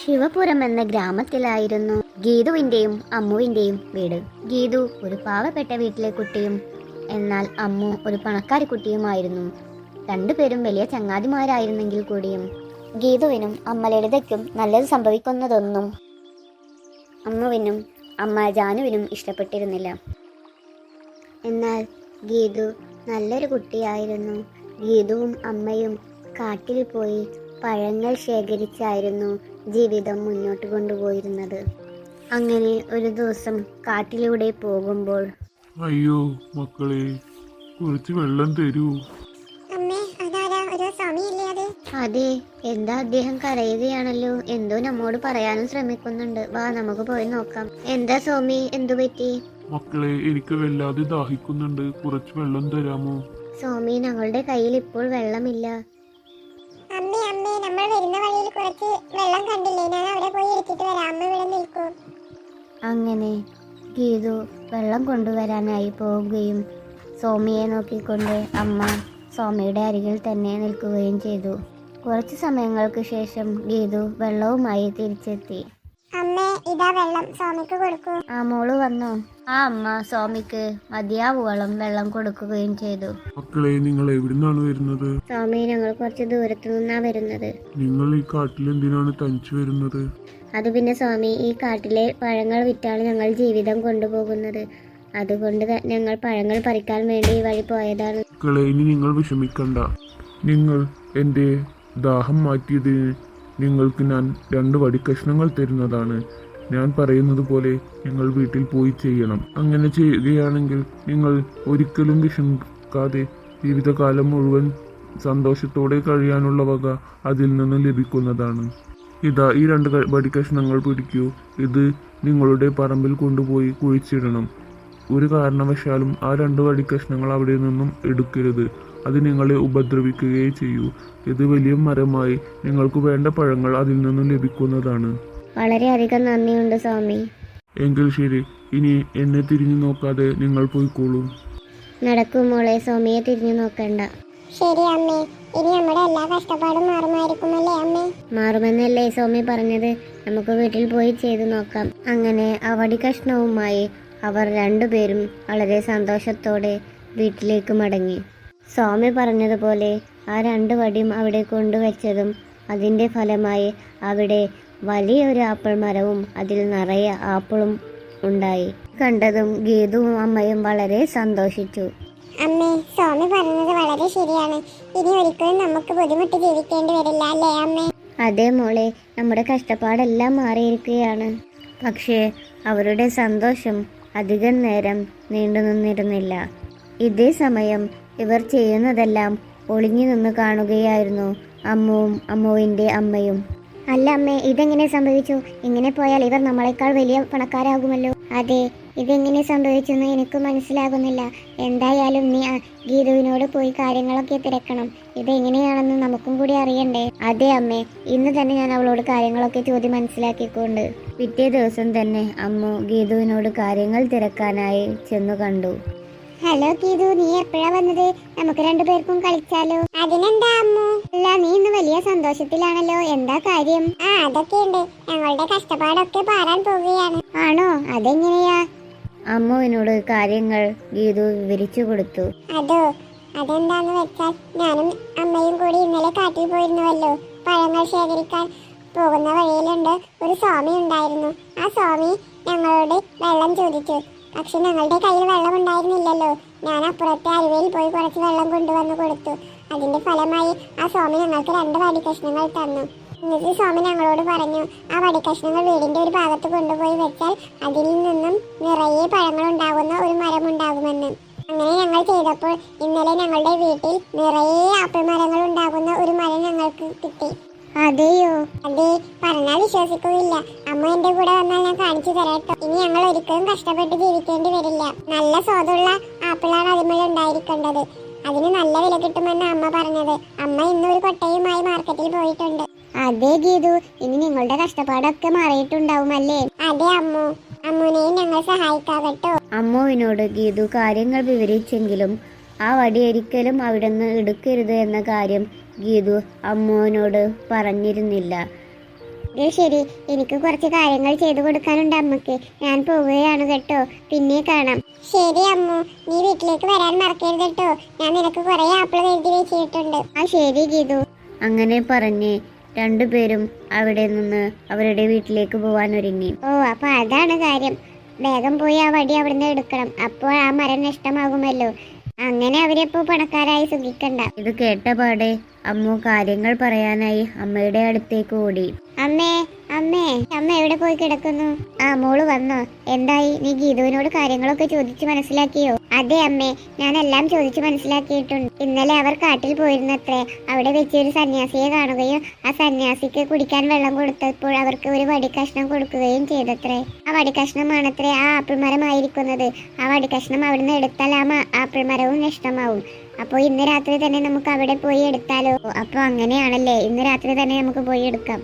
ശിവപുരം എന്ന ഗ്രാമത്തിലായിരുന്നു ഗീതുവിന്റെയും അമ്മുവിന്റെയും വീട്. ഗീതു ഒരു പാവപ്പെട്ട വീട്ടിലെ കുട്ടിയും എന്നാൽ അമ്മു ഒരു പണക്കാരി കുട്ടിയുമായിരുന്നു. രണ്ടുപേരും വലിയ ചങ്ങാതിമാരായിരുന്നെങ്കിൽ കൂടിയും. ഗീതുവിനും അമ്മ ലളിതയ്ക്കും നല്ലത് സംഭവിക്കുന്നതൊന്നും അമ്മുവിനും അമ്മ ജാനുവിനും ഇഷ്ടപ്പെട്ടിരുന്നില്ല. എന്നാൽ ഗീതു നല്ലൊരു കുട്ടിയായിരുന്നു. ഗീതുവും അമ്മയും കാട്ടിൽ പോയി പഴങ്ങൾ ശേഖരിച്ചായിരുന്നു ജീവിതം മുന്നോട്ട് കൊണ്ടുപോയിരുന്നത്. അങ്ങനെ ഒരു ദിവസം കാട്ടിലൂടെ പോകുമ്പോൾ അയ്യോ മക്കളെ കുറച്ച് വെള്ളം തരൂ. അതെ എന്താ അദ്ദേഹം കരയുകയാണല്ലോ? എന്തോ നമ്മോട് പറയാനും ശ്രമിക്കുന്നുണ്ട്. വാ നമുക്ക് പോയി നോക്കാം. എന്താ സ്വാമി എന്തു പറ്റി? മക്കളെ എനിക്ക് വല്ലാതെ ദാഹിക്കുന്നുണ്ട്. കുറച്ച് വെള്ളം തരാമോ? സ്വാമി ഞങ്ങളുടെ കയ്യിൽ ഇപ്പോൾ വെള്ളമില്ല. അമ്മേ അമ്മേ നമ്മൾ വരുന്ന വഴിയിൽ കുറച്ച് വെള്ളം കണ്ടില്ലേ? ഞാൻ അവിടെ പോയി എടുത്തിട്ട് വരാം. അമ്മ ഇവിടെ നിൽക്കൂ. അങ്ങനെ ഗീതു വെള്ളം കൊണ്ടുവരാനായി പോവുകയും സോമിയെ നോക്കിക്കൊണ്ട് അമ്മ സോമിയുടെ അരികിൽ തന്നെ നിൽക്കുകയും ചെയ്തു. കുറച്ച് സമയങ്ങൾക്ക് ശേഷം ഗീതു വെള്ളവുമായി തിരിച്ചെത്തി. ഇതാ വെള്ളം. സ്വാമിക്ക് കൊടുക്കൂ. ആ മോൾ വന്നോ? ആ അമ്മ സ്വാമിക്ക് മതിയാവുവോളം വെള്ളം കൊടുക്കുകയും ചെയ്തു. മക്കളെ നിങ്ങൾ എവിടുന്നാണ് വരുന്നത്? സ്വാമി ഞങ്ങൾ കുറച്ച് ദൂരത്തു നിന്നാ വരുന്നത്. നിങ്ങൾ ഈ കാട്ടിൽ എന്തിനാണ് തനിച്ചു വരുന്നത്? അത് പിന്നെ സ്വാമി ഈ കാട്ടിലെ പഴങ്ങൾ വിറ്റാണ് ഞങ്ങൾ ജീവിതം കൊണ്ടുപോകുന്നത്. അതുകൊണ്ട് ത- ഞങ്ങൾ പഴങ്ങൾ പറിക്കാൻ വേണ്ടി ഈ വഴി പോയതാണ്. മക്കളെ ഇനി നിങ്ങൾ വിഷമിക്കണ്ട. നിങ്ങൾ എന്റെ ദാഹം മാറ്റിയതിന് നിങ്ങൾക്ക് ഞാൻ രണ്ട് വടിക്കഷ്ണങ്ങൾ തരുന്നതാണ്. ഞാൻ പറയുന്നത് പോലെ നിങ്ങൾ വീട്ടിൽ പോയി ചെയ്യണം. അങ്ങനെ ചെയ്യുകയാണെങ്കിൽ നിങ്ങൾ ഒരിക്കലും വിഷമിക്കാതെ ജീവിതകാലം മുഴുവൻ സന്തോഷത്തോടെ കഴിയാനുള്ള വക അതിൽ നിന്ന് ലഭിക്കുന്നതാണ്. ഇതാ ഈ രണ്ട് വടിക്കഷ്ണങ്ങൾ പിടിക്കൂ ഇത് നിങ്ങളുടെ പറമ്പിൽ കൊണ്ടുപോയി കുഴിച്ചിടണം. ഒരു കാരണവശാലും ആ രണ്ട് വടിക്കഷ്ണങ്ങൾ അവിടെ നിന്നും എടുക്കരുത്. അത് നിങ്ങളെ ഉപദ്രവിക്കുകയേ ചെയ്യൂ. ഇത് വലിയ മരമായി നിങ്ങൾക്ക് വേണ്ട പഴങ്ങൾ അതിൽ നിന്നും ലഭിക്കുന്നതാണ്. വളരെയധികം നന്ദിയുണ്ട് സ്വാമി. എങ്കിൽ ശരി ഇനി എന്നെ തിരിഞ്ഞു നോക്കാതെ നിങ്ങൾ പോയിക്കോളൂ. നടക്കും മോളെ സ്വാമിയെ തിരിഞ്ഞു നോക്കണ്ട. ശരി അമ്മേ ഇനി നമ്മുടെ എല്ലാ കഷ്ടപ്പാടും മാറുമായിരിക്കുമല്ലേ അമ്മേ? മാറുമെന്നല്ലേ സ്വാമി പറഞ്ഞത്. നമുക്ക് വീട്ടിൽ പോയി ചെയ്തു നോക്കാം. അങ്ങനെ അവടി കഷ്ണവുമായി അവർ രണ്ടുപേരും വളരെ സന്തോഷത്തോടെ വീട്ടിലേക്ക് മടങ്ങി. സ്വാമി പറഞ്ഞതുപോലെ ആ രണ്ട് വടിയും അവിടെ കൊണ്ടുവച്ചതും അതിന്റെ ഫലമായി അവിടെ വലിയൊരു ആപ്പിൾ മരവും അതിൽ നിറയെ ആപ്പിളും ഉണ്ടായി. കണ്ടതും ഗീതുവും അമ്മയും വളരെ സന്തോഷിച്ചു. അമ്മേ സ്വാമി പറഞ്ഞത് വളരെ ശരിയാണ്. ഇനി ഒരിക്കലും നമുക്ക് ബുദ്ധിമുട്ട് ജീവിക്കേണ്ടി വരില്ല അല്ലേ അമ്മേ? അതെ മോളെ നമ്മുടെ കഷ്ടപ്പാടെല്ലാം മാറിയിരിക്കുകയാണ്. പക്ഷേ അവരുടെ സന്തോഷം അധികം നേരം നീണ്ടു നിന്നിരുന്നില്ല. ഇതേ സമയം ഇവർ ചെയ്യുന്നതെല്ലാം ഒളിഞ്ഞു നിന്ന് കാണുകയായിരുന്നു അമ്മുവും അമ്മുവിന്റെ അമ്മയും. അല്ല അമ്മേ ഇതെങ്ങനെ സംഭവിച്ചു? ഇങ്ങനെ പോയാൽ ഇവർ നമ്മളെക്കാൾ വലിയ പണക്കാരാകുമല്ലോ. അതെ ഇതെങ്ങനെ സംഭവിച്ചെന്ന് എനിക്ക് മനസ്സിലാകുന്നില്ല. എന്തായാലും നീ ഗീതുവിനോട് പോയി കാര്യങ്ങളൊക്കെ തിരക്കണം. ഇതെങ്ങനെയാണെന്ന് നമുക്കും കൂടി അറിയണ്ടേ? അതെ അമ്മേ ഇന്ന് തന്നെ ഞാൻ അവളോട് കാര്യങ്ങളൊക്കെ ചോദ്യം മനസ്സിലാക്കിക്കൊണ്ട് പിറ്റേ ദിവസം തന്നെ അമ്മു ഗീതുവിനോട് കാര്യങ്ങൾ തിരക്കാനായി ചെന്നു കണ്ടു. ഹലോ കീതു നീ എപ്പോഴാ വന്നത്? നമുക്ക് രണ്ടുപേർക്കും കളിച്ചാലോ? അതിനെന്താ അമ്മു? അല്ല നീ ഇന്ന് വലിയ സന്തോഷത്തിലാണല്ലോ. എന്താ കാര്യം? ആ അതൊക്കെ ഉണ്ട് ഞങ്ങളുടെ കഷ്ടപ്പാടൊക്കെ പാറാൻ പോവുകയാണ്. ആണോ? അതെങ്ങനെയാ? അമ്മുവിനോട് കാര്യങ്ങൾ ഗീതു വിവരിച്ചു കൊടുത്തു. അതോ? അതെന്താന്ന് വെച്ചാൽ ഞാനും അമ്മയും കൂടി ഇന്നലെ കാട്ടിൽ പോയിരുന്നുവല്ലോ. പഴങ്ങൾ ശേഖരിക്കാൻ പോകുന്ന വഴിയിലുണ്ട് ഒരു സ്വാമി ഉണ്ടായിരുന്നു. ആ സ്വാമി ഞങ്ങളോട് വെള്ളം ചോദിച്ചു. പക്ഷെ ഞങ്ങളുടെ കയ്യിൽ വെള്ളം ഉണ്ടായിരുന്നില്ലല്ലോ ഞാൻ അപ്പുറത്തെ അരുവയിൽ പോയി കുറച്ച് വെള്ളം കൊണ്ടുവന്ന് കൊടുത്തു. അതിന്റെ ഫലമായി ആ സ്വാമി ഞങ്ങൾക്ക് രണ്ട് വടിക്കഷ്ണങ്ങൾ തന്നു. എന്നിട്ട് സ്വാമി ഞങ്ങളോട് പറഞ്ഞു ആ വടിക്കഷ്ണങ്ങൾ വീടിന്റെ ഒരു ഭാഗത്ത് കൊണ്ടുപോയി വെച്ചാൽ അതിൽ നിന്നും നിറയെ പഴങ്ങൾ ഉണ്ടാകുന്ന ഒരു മരം ഉണ്ടാകുമെന്ന്. അങ്ങനെ ഞങ്ങൾ ചെയ്തപ്പോൾ ഇന്നലെ ഞങ്ങളുടെ വീട്ടിൽ നിറയെ ആപ്പിൾ മരങ്ങൾ ഉണ്ടാകുന്ന ഒരു മരം ഞങ്ങൾക്ക് കിട്ടി. അതെയോ? അതെ പറഞ്ഞാൽ വിശ്വസിക്കുകയില്ല. അമ്മ എന്റെ കൂടെ വന്നാൽ ഞാൻ കാണിച്ചു തരാട്ടോ. ഇനി ഞങ്ങൾ ഒരിക്കലും കഷ്ടപ്പെട്ട് ജീവിക്കേണ്ടി വരില്ല. നല്ല സ്വാദുള്ള ആപ്പിളാണ് അതിന്മേൽ ഉണ്ടായിരിക്കേണ്ടത്. അതിന് നല്ല വില കിട്ടുമെന്ന് അമ്മ പറഞ്ഞത്. അമ്മ ഇന്ന് ഒരു കൊട്ടയുമായി മാർക്കറ്റിൽ പോയിട്ടുണ്ട്. അതെ ഗീതു. ഇനി നിങ്ങളുടെ കഷ്ടപ്പാടൊക്കെ മാറിയിട്ടുണ്ടാവും അല്ലേ അതെ അമ്മു. അമ്മുനെയും ഞങ്ങൾ സഹായിക്കാവട്ടോ. അമ്മുവിനോട് ഗീതു കാര്യങ്ങൾ വിവരിച്ചെങ്കിലും ആ വടി ഒരിക്കലും അവിടുന്ന് എടുക്കരുത് എന്ന കാര്യം ഗീതു അമ്മുവിനോട് പറഞ്ഞിരുന്നില്ല. ശരി എനിക്ക് കുറച്ച് കാര്യങ്ങൾ ചെയ്തു കൊടുക്കാനുണ്ട് അമ്മയ്ക്ക്. ഞാൻ പോവുകയാണ് കേട്ടോ. പിന്നെ കാണാം. ശരി അമ്മു നീ വീട്ടിലേക്ക് വരാൻ മറക്കരുത് കേട്ടോ. ഞാൻ നിനക്ക് കുറെ ആപ്പിൾ എഴുതി വെച്ചിട്ടുണ്ട്. ആ ശരി ഗീതു. അങ്ങനെ പറഞ്ഞ് രണ്ടുപേരും അവിടെ നിന്ന് അവരുടെ വീട്ടിലേക്ക് പോവാൻ ഒരുങ്ങി ഓ അപ്പൊ അതാണ് കാര്യം. വേഗം പോയി ആ വടി അവിടുന്ന് എടുക്കണം. അപ്പോൾ ആ മരം നഷ്ടമാകുമല്ലോ. അങ്ങനെ അവരെപ്പോ പണക്കാരായി സുഖിക്കണ്ട. ഇത് കേട്ടപാടെ അമ്മു കാര്യങ്ങൾ പറയാനായി അമ്മയുടെ അടുത്തേക്ക് ഓടി. അമ്മേ അമ്മേ അമ്മ എവിടെ പോയി കിടക്കുന്നു? ആ മോൾ വന്നോ. എന്തായി? നീ ഗീതുവിനോട് കാര്യങ്ങളൊക്കെ ചോദിച്ചു മനസ്സിലാക്കിയോ? അതെ അമ്മേ ഞാൻ എല്ലാം ചോദിച്ചു മനസ്സിലാക്കിയിട്ടുണ്ട്. ഇന്നലെ അവർ കാട്ടിൽ പോയിരുന്നത്രേ. അവിടെ വെച്ച് ഒരു സന്യാസിയെ കാണുകയും ആ സന്യാസിക്ക് കുടിക്കാൻ വെള്ളം കൊടുത്തപ്പോൾ അവർക്ക് ഒരു വടിക്കഷ്ണം കൊടുക്കുകയും ചെയ്തത്രേ. ആ വടിക്കഷ്ണമാണത്രേ ആ ആപ്പിൾ മരമായിരിക്കുന്നത് ആ വടിക്കഷ്ണം അവിടുന്ന് എടുത്താൽ ആ ആപ്പിൾമരവും ആപ്പിൾ മരവും നഷ്ടമാവും. അപ്പോൾ ഇന്ന് രാത്രി തന്നെ നമുക്ക് അവിടെ പോയി എടുത്താലോ? അപ്പോൾ അങ്ങനെയാണല്ലേ. ഇന്ന് രാത്രി തന്നെ നമുക്ക് പോയി എടുക്കാം.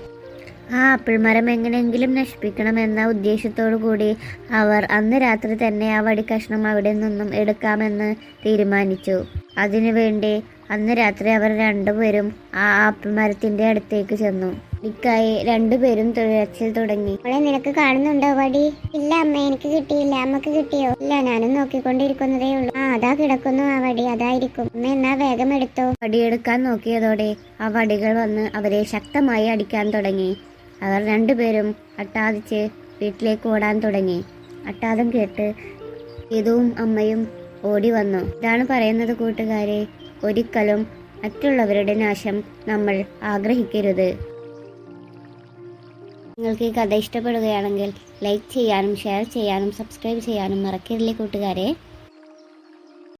ആ ആപ്പിൾ മരം എങ്ങനെയെങ്കിലും നശിപ്പിക്കണമെന്ന ഉദ്ദേശത്തോടു കൂടി അവർ അന്ന് രാത്രി തന്നെ ആ വടിക്കഷ്ണം അവിടെ നിന്നും എടുക്കാമെന്ന് തീരുമാനിച്ചു. അതിനുവേണ്ടി അന്ന് രാത്രി അവർ രണ്ടുപേരും ആ ആപ്പിൾ മരത്തിന്റെ അടുത്തേക്ക് ചെന്നു. ഇക്കായി രണ്ടുപേരും തുഴച്ചിൽ തുടങ്ങി. അവളെ നിനക്ക് കാണുന്നുണ്ടോ വടി? ഇല്ല അമ്മ എനിക്ക് കിട്ടിയില്ല. അമ്മയ്ക്ക് കിട്ടിയോ? ഇല്ല ഞാനും നോക്കിക്കൊണ്ടിരിക്കുന്നതേ ഉള്ളൂ. ആ അതാ കിടക്കുന്നു ആ വടി. അതായിരിക്കും. അമ്മ എന്നാ വേഗം എടുത്തോ? വടിയെടുക്കാൻ നോക്കിയതോടെ ആ വടികൾ വന്ന് അവരെ ശക്തമായി അടിക്കാൻ തുടങ്ങി. അവർ രണ്ടുപേരും അട്ടാദിച്ച് വീട്ടിലേക്ക് ഓടാൻ തുടങ്ങി. അട്ടാദം കേട്ട് ഇതും അമ്മയും ഓടി വന്നു. ഇതാണ് പറയുന്നത് കൂട്ടുകാരെ ഒരിക്കലും മറ്റുള്ളവരുടെ നാശം നമ്മൾ ആഗ്രഹിക്കരുത്. നിങ്ങൾക്ക് ഈ കഥ ഇഷ്ടപ്പെടുകയാണെങ്കിൽ ലൈക്ക് ചെയ്യാനും ഷെയർ ചെയ്യാനും സബ്സ്ക്രൈബ് ചെയ്യാനും മറക്കരുതേ കൂട്ടുകാരെ?